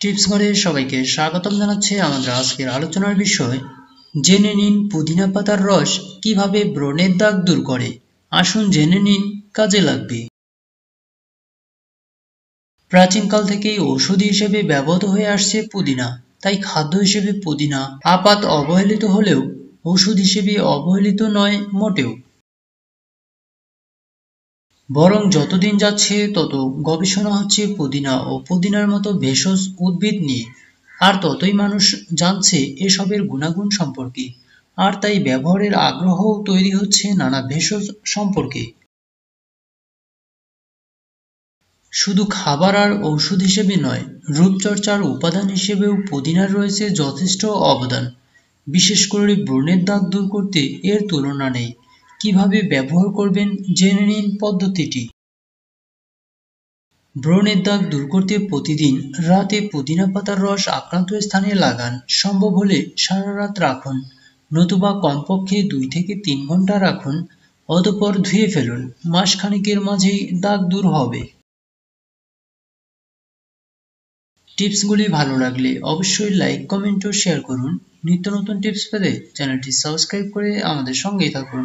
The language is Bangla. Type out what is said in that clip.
টিপস ঘরে সবাইকে স্বাগতম জানাচ্ছে আমাদের আজকের আলোচনার বিষয়, জেনে নিন পুদিনা পাতার রস কীভাবে ব্রণের দাগ দূর করে। আসুন জেনে নিন কাজে লাগবে। প্রাচীনকাল থেকেই ঔষধি হিসেবে ব্যবহৃত হয়ে আসছে পুদিনা, তাই খাদ্য হিসেবে পুদিনা আপাত অবহেলিত হলেও ওষুধ হিসেবে অবহেলিত নয়, মোটেও। বরং যতদিন যাচ্ছে, তত গবেষণা হচ্ছে পুদিনা ও পুদিনার মতো ভেষজ উদ্ভিদ নিয়ে। আর ততই মানুষ জানছে এসবের গুণাগুণ সম্পর্কে। আর তাই ব্যবহারের আগ্রহও তৈরি হচ্ছে নানা ভেষজ সম্পর্কে। শুধু খাবার আর ঔষধ হিসেবে নয়, রূপচর্চার উপাদান হিসেবেও পুদিনার রয়েছে যথেষ্ট অবদান। বিশেষ করে ব্রণের দাগ দূর করতে এর তুলনা নেই। কীভাবে ব্যবহার করবেন জেনে নিন পদ্ধতিটি। ব্রণের দাগ দূর করতে প্রতিদিন রাতে পুদিনা পাতার রস আক্রান্ত স্থানে লাগান। সম্ভব হলে সারা রাত রাখুন। নতুবা কমপক্ষে দুই থেকে তিন ঘণ্টা রাখুন, অতপর ধুয়ে ফেলুন। মাসখানেকের মাঝেই দাগ দূর হবে। টিপসগুলি ভালো লাগলে অবশ্যই লাইক, কমেন্ট ও শেয়ার করুন। নিত্য নতুন টিপস পেতে চ্যানেলটি সাবস্ক্রাইব করে আমাদের সঙ্গেই থাকুন।